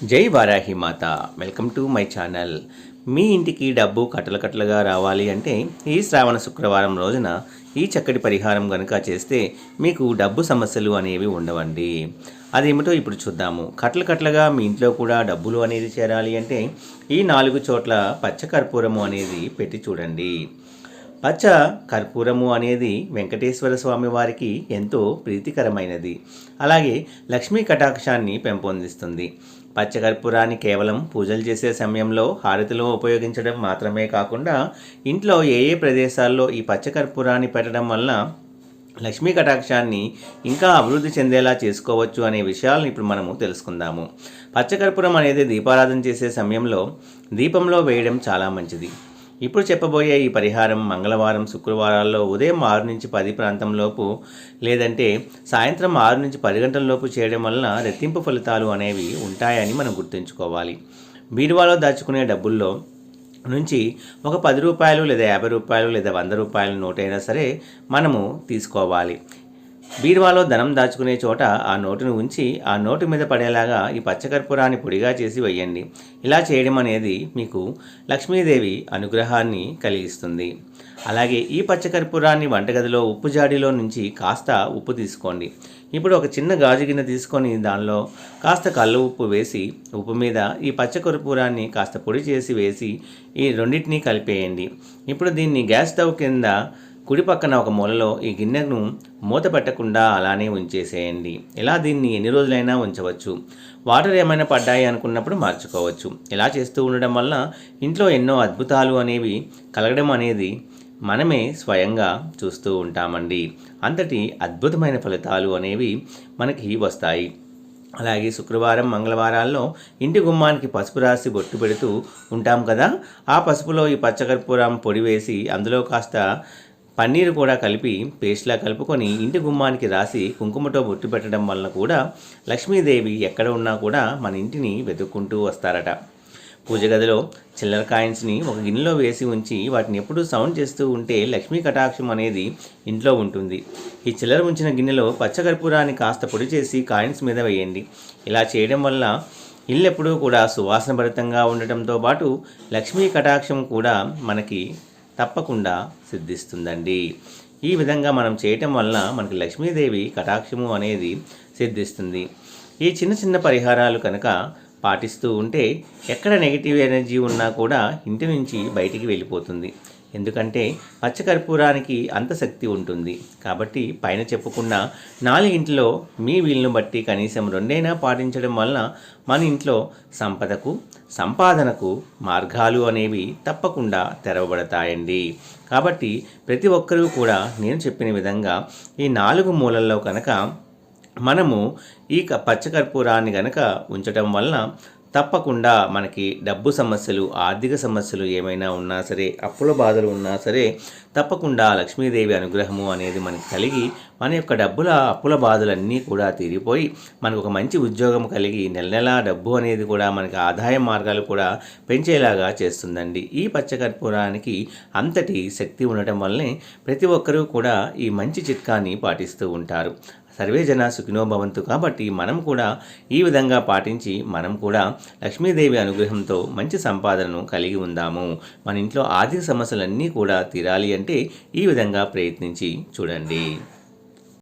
జై Varahi Mata. Welcome to my channel. మీ ఇంటికి డబ్బు కట్టలు కట్టలుగా రావాలి అంటే ఈ శ్రావణ శుక్రవారం రోజున ఈ చక్కటి పరిహారం కనుక చేస్తే మీకు డబ్బు సమస్యలు అనేవి ఉండవండి. అదేమిటో ఇప్పుడు చూద్దాము. కట్టలు కట్టలుగా మీ ఇంట్లో కూడా డబ్బులు అనేది చేరాలి అంటే ఈ నాలుగు చోట్ల పచ్చకర్పూరము అనేది పెట్టి చూడండి. పచ్చ కర్పూరము అనేది వెంకటేశ్వర స్వామి వారికి ఎంతో ప్రీతికరమైనది. అలాగే లక్ష్మీ కటాక్షాన్ని పెంపొందిస్తుంది. పచ్చకర్పూరాన్ని కేవలం పూజలు చేసే సమయంలో హారతిలో ఉపయోగించడం మాత్రమే కాకుండా ఇంట్లో ఏ ఏ ప్రదేశాల్లో ఈ పచ్చకర్పూరాన్ని పెట్టడం వలన లక్ష్మీ కటాక్షాన్ని ఇంకా అభివృద్ధి చెందేలా చేసుకోవచ్చు అనే విషయాలను ఇప్పుడు మనము తెలుసుకుందాము. పచ్చకర్పూరం అనేది దీపారాధన చేసే సమయంలో దీపంలో వేయడం చాలా మంచిది. ఇప్పుడు చెప్పబోయే ఈ పరిహారం మంగళవారం శుక్రవారాల్లో ఉదయం ఆరు నుంచి పది ప్రాంతంలోపు లేదంటే సాయంత్రం ఆరు నుంచి పది గంటలలోపు చేయడం వలన రెట్టింపు ఫలితాలు అనేవి ఉంటాయని మనం గుర్తుంచుకోవాలి. బీరువాలో దాచుకునే డబ్బుల్లో నుంచి ఒక పది రూపాయలు లేదా యాభై రూపాయలు లేదా వంద రూపాయల నోటైనా సరే మనము తీసుకోవాలి. బీరువాలో ధనం దాచుకునే చోట ఆ నోటును ఉంచి ఆ నోటు మీద పడేలాగా ఈ పచ్చకర్పూరాన్ని పొడిగా చేసి వేయండి ఇలా చేయడం అనేది మీకు లక్ష్మీదేవి అనుగ్రహాన్ని కలిగిస్తుంది. అలాగే ఈ పచ్చకర్పూరాన్ని వంటగదిలో ఉప్పు జాడీలో నుంచి కాస్త ఉప్పు తీసుకోండి. ఇప్పుడు ఒక చిన్న గాజు గిన్నె తీసుకొని దానిలో కాస్త కళ్ళు ఉప్పు వేసి ఉప్పు మీద ఈ పచ్చకర్పూరాన్ని కాస్త పొడి చేసి వేసి ఈ రెండింటినీ కలిపేయండి. ఇప్పుడు దీన్ని గ్యాస్ స్టవ్ కింద కుడి పక్కన ఒక మూలలో ఈ గిన్నెను మూత పెట్టకుండా అలానే ఉంచేసేయండి. ఇలా దీన్ని ఎన్ని రోజులైనా ఉంచవచ్చు? వాటర్ ఏమైనా పడ్డాయి అనుకున్నప్పుడు మార్చుకోవచ్చు. ఇలా చేస్తూ ఉండడం వల్ల ఇంట్లో ఎన్నో అద్భుతాలు అనేవి కలగడం అనేది మనమే స్వయంగా చూస్తూ ఉంటామండి. అంతటి అద్భుతమైన ఫలితాలు అనేవి మనకి వస్తాయి. అలాగే శుక్రవారం మంగళవారాల్లో ఇంటి గుమ్మానికి పసుపు రాసి బొట్టు పెడుతూ ఉంటాం కదా? ఆ పసుపులో ఈ పచ్చకర్పూరం పొడి వేసి అందులో కాస్త పన్నీరు కూడా కలిపి పేస్ట్లా కలుపుకొని ఇంటి గుమ్మానికి రాసి కుంకుమతో బొట్టు పెట్టడం వలన కూడా లక్ష్మీదేవి ఎక్కడ ఉన్నా కూడా మన ఇంటిని వెతుక్కుంటూ వస్తారట. పూజ గదిలో చిల్లర కాయిన్స్ని ఒక గిన్నెలో వేసి ఉంచి వాటిని ఎప్పుడూ సౌండ్ చేస్తూ ఉంటే లక్ష్మీ కటాక్షం అనేది ఇంట్లో ఉంటుంది. ఈ చిల్లర ఉంచిన గిన్నెలో పచ్చకర్పూరాన్ని కాస్త పొడి చేసి కాయిన్స్ మీద వేయండి. ఇలా చేయడం వల్ల ఇల్లెప్పుడూ కూడా సువాసన భరితంగా ఉండటంతో పాటు లక్ష్మీ కటాక్షం కూడా మనకి తప్పకుండా సిద్ధిస్తుందండి. ఈ విధంగా మనం చేయటం వలన మనకి లక్ష్మీదేవి కటాక్షము అనేది సిద్ధిస్తుంది. ఈ చిన్న చిన్న పరిహారాలు కనుక పాటిస్తూ ఉంటే ఎక్కడ నెగిటివ్ ఎనర్జీ ఉన్నా కూడా ఇంటి నుంచి బయటికి వెళ్ళిపోతుంది. ఎందుకంటే పచ్చకర్పూరానికి అంత శక్తి ఉంటుంది. కాబట్టి పైన చెప్పుకున్న నాలుగింటిలో మీ వీలును బట్టి కనీసం రెండైనా పాటించడం వలన మన ఇంట్లో సంపదకు సంపాదనకు మార్గాలు అనేవి తప్పకుండా తెరవబడతాయండి. కాబట్టి ప్రతి ఒక్కరూ కూడా నేను చెప్పిన విధంగా ఈ నాలుగు మూలల్లో కనుక మనము ఈ పచ్చకర్పూరాన్ని గనక ఉంచటం వలన తప్పకుండా మనకి డబ్బు సమస్యలు ఆర్థిక సమస్యలు ఏమైనా ఉన్నా సరే అప్పుల బాధలు ఉన్నా సరే తప్పకుండా లక్ష్మీదేవి అనుగ్రహము అనేది మనకి కలిగి మన యొక్క డబ్బుల అప్పుల బాధలన్నీ కూడా తీరిపోయి మనకు ఒక మంచి ఉద్యోగం కలిగి నెల నెలా డబ్బు అనేది కూడా మనకి ఆదాయ మార్గాలు కూడా పెంచేలాగా చేస్తుందండి. ఈ పచ్చకర్పూరానికి అంతటి శక్తి ఉండటం వల్లనే ప్రతి ఒక్కరూ కూడా ఈ మంచి చిట్కాని పాటిస్తూ ఉంటారు. సర్వే జన సుఖినో భవంతు. కాబట్టి మనం కూడా ఈ విధంగా పాటించి మనం కూడా లక్ష్మీదేవి అనుగ్రహంతో మంచి సంపాదనను కలిగి ఉందాము. మన ఇంట్లో ఆర్థిక సమస్యలన్నీ కూడా తీరాలి అంటే ఈ విధంగా ప్రయత్నించి చూడండి.